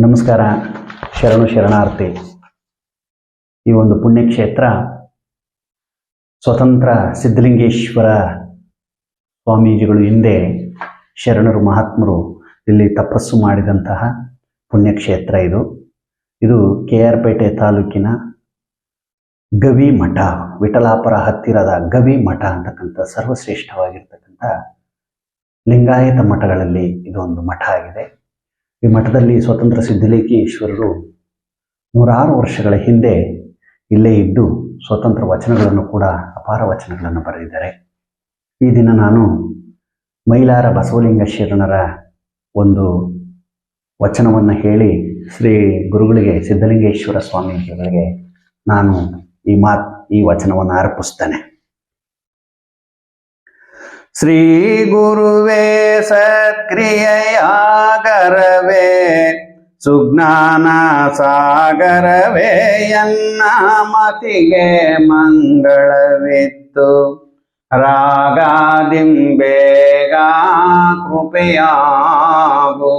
ನಮಸ್ಕಾರ. ಶರಣು ಶರಣಾರ್ಥಿ. ಈ ಒಂದು ಪುಣ್ಯಕ್ಷೇತ್ರ ಸ್ವತಂತ್ರ ಸಿದ್ಧಲಿಂಗೇಶ್ವರ ಸ್ವಾಮೀಜಿಗಳು ಹಿಂದೆ ಶರಣರು, ಮಹಾತ್ಮರು ಇಲ್ಲಿ ತಪಸ್ಸು ಮಾಡಿದಂತಹ ಪುಣ್ಯಕ್ಷೇತ್ರ ಇದು. ಇದು ಕೆ ಆರ್ ಪೇಟೆ ತಾಲೂಕಿನ ಗವಿ ಮಠ, ವಿಠಲಾಪುರ ಹತ್ತಿರದ ಗವಿ ಮಠ ಅಂತಕ್ಕಂಥ ಸರ್ವಶ್ರೇಷ್ಠವಾಗಿರ್ತಕ್ಕಂಥ ಲಿಂಗಾಯತ ಮಠಗಳಲ್ಲಿ ಇದು ಒಂದು ಮಠ ಆಗಿದೆ. ಈ ಮಠದಲ್ಲಿ ಸ್ವತಂತ್ರ ಸಿದ್ಧಲೇಖೇಶ್ವರರು ನೂರಾರು ವರ್ಷಗಳ ಹಿಂದೆ ಇಲ್ಲೇ ಇದ್ದು ಸ್ವತಂತ್ರ ವಚನಗಳನ್ನು ಕೂಡ ಅಪಾರ ವಚನಗಳನ್ನು ಬರೆದಿದ್ದಾರೆ. ಈ ದಿನ ನಾನು ಮೈಲಾರ ಬಸವಲಿಂಗ ಶರಣರ ಒಂದು ವಚನವನ್ನು ಹೇಳಿ ಶ್ರೀ ಗುರುಗಳಿಗೆ ಸಿದ್ಧಲಿಂಗೇಶ್ವರ ಸ್ವಾಮೀಜಿಗಳಿಗೆ ನಾನು ಈ ಮಾತ್, ಈ ವಚನವನ್ನು ಅರ್ಪಿಸ್ತೇನೆ. ಶ್ರೀ ಗುರುವೇ ಸತ್ಕ್ರಿಯೆಯಾಗರವೇ ಸುಜ್ಞಾನ ಸಾಗರವೇ, ಎನ್ನ ಮತಿಗೆ ಮಂಗಳವಿತ್ತು. ರಾಗಾದಿಂಬೇಗ ಕೃಪೆಯಾಗೋ.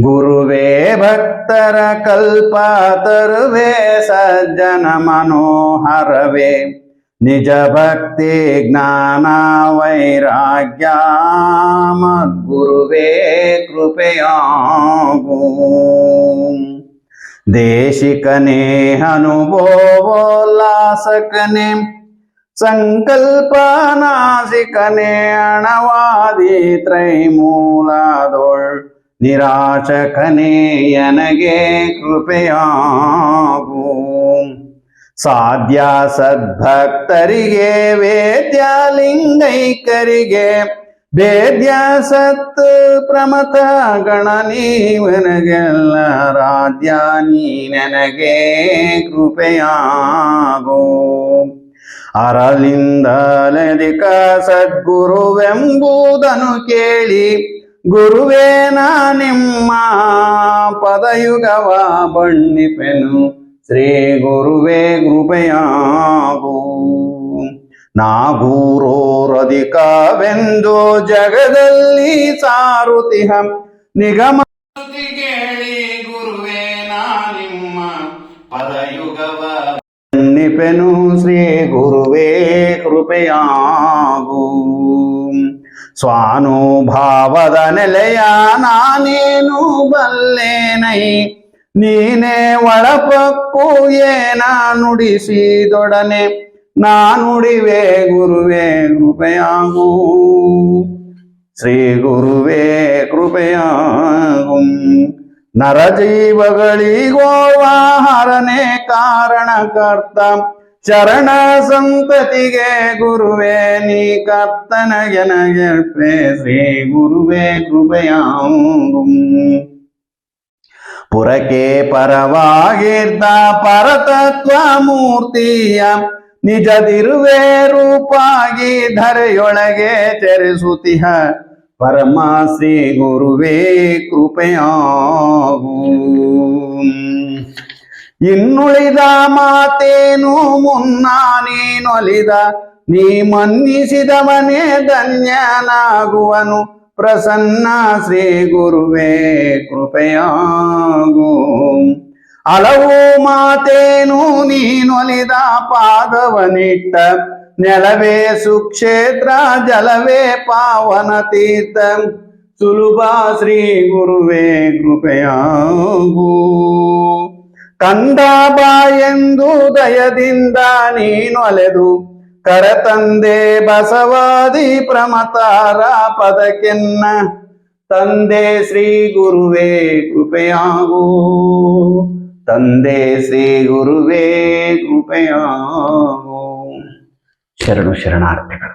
ಗುರುವೇ ಭಕ್ತರ ಕಲ್ಪ ತರುವೆ, ಸಜ್ಜನ ಮನೋಹರವೇ. ನಿಜ ಭಕ್ತಿ ಜ್ಞಾನ ವೈರಾಗ್ಯ ಮದ್ಗುರುವೇ ಕೃಪೆಯಾಗು ದೇಶಿಕನೇ ಅನುಭವೋಲ್ಲಾಸಕನೇ ಸಂಕಲ್ಪನಾಸಿಕನೇ ಅಣವಾದಿ ತ್ರೈಮೂಲದೊಳ್ ನಿರಾಶಕನೇ ನನಗೆ ಕೃಪೆಯಾಗು ಸಾಧ್ಯ ಸದ್ಭಕ್ತರಿಗೆ ವೇದ್ಯ ಲಿಂಗೈಕರಿಗೆ, ವೇದ್ಯ ಸತ್ ಪ್ರಮತ ಗಣ ನೀವನಗೆಲ್ಲ ರಾಧ್ಯ, ನೀ ನನಗೆ ಕೃಪೆಯಾಗೋ. ಅರಲಿಂದಲಧಿಕ ಸದ್ಗುರುವೆಂಬುದನ್ನು ಕೇಳಿ ಗುರುವೇನ ನಿಮ್ಮ ಪದಯುಗವ ಬಣ್ಣಿಪೆನು. ಶ್ರೀ ಗುರುವೇ ಕೃಪೆಯಾಗು ನಾಗೂರೋರಧಿಕವೆಂದು ಜಗದಲ್ಲಿ ಸಾರುತಿಹ ನಿಗಮ ಕೇಳಿ ಗುರುವೇ ನಾ ನಿಮ್ಮ ಪದಯುಗವ ಬಣ್ಣಿಪೆನು ಶ್ರೀ ಗುರುವೇ ಕೃಪೆಯಾಗು ಸ್ವಾನುಭಾವದ ನೆಲೆಯ ನಾನೇನು ಬಲ್ಲೇನೈ ನೀನೇ ಒಳಪಕ್ಕು ಏನ ನುಡಿಸಿದೊಡನೆ? ನಾನುಡಿವೆ ಗುರುವೇ, ಕೃಪೆಯಾಗು. ಶ್ರೀ ಗುರುವೇ, ಕೃಪೆಯಾಗು. ಕಾರಣ ಕಾರಣಕರ್ತ. ಚರಣ ಸಂತತಿಗೆ ಗುರುವೇ, ನೀ ಕರ್ತನಗೆನಗೆಲ್ಪೆ ಶ್ರೀ ಗುರುವೇ, ಕೃಪೆಯಾಗು. ಪುರಕ್ಕೆ ಪರವಾಗಿದ್ದ ಪರತತ್ವ ಮೂರ್ತಿಯ ನಿಜದಿರುವೆ ರೂಪಾಗಿ ಧರೆಯೊಳಗೆ ಚರಿಸುತಿಹ. ಪರಮ ಶ್ರೀ ಗುರುವೇ, ಕೃಪೆಯಾಗು. ಇನ್ನುಳಿದ ಮಾತೇನು ಮುನ್ನ ನೀನೊಲಿದ, ನೀ ಮನ್ನಿಸಿದವನೇ ಧನ್ಯನಾಗುವನು. ಪ್ರಸನ್ನ ಶ್ರೀ ಗುರುವೇ ಕೃಪೆಯಾಗು. ಹಲವು ಮಾತೇನು ನೀನೊಲಿದ ಪಾದವನಿಟ್ಟ, ನೆಲವೇ ಸುಕ್ಷೇತ್ರ, ಜಲವೇ ಪಾವನ ತೀರ್ಥ. ಸುಲಭ ಶ್ರೀ ಗುರುವೇ ಕೃಪೆಯಾಗು. ಕಂದ ಎಂದು ದಯದಿಂದ ನೀನೊಲೆದು ಕರತಂದೆ ಬಸವಾದಿ ಪ್ರಮತಾರ ಪದಕ್ಕೆನ್ನ ತಂದೆ ಶ್ರೀ ಗುರುವೇ ಕೃಪೆಯಾಗೋ. ತಂದೆ ಶ್ರೀ ಗುರುವೇ ಕೃಪೆಯಾಗೋ. ಶರಣು ಶರಣಾರ್ಥಿಗಳು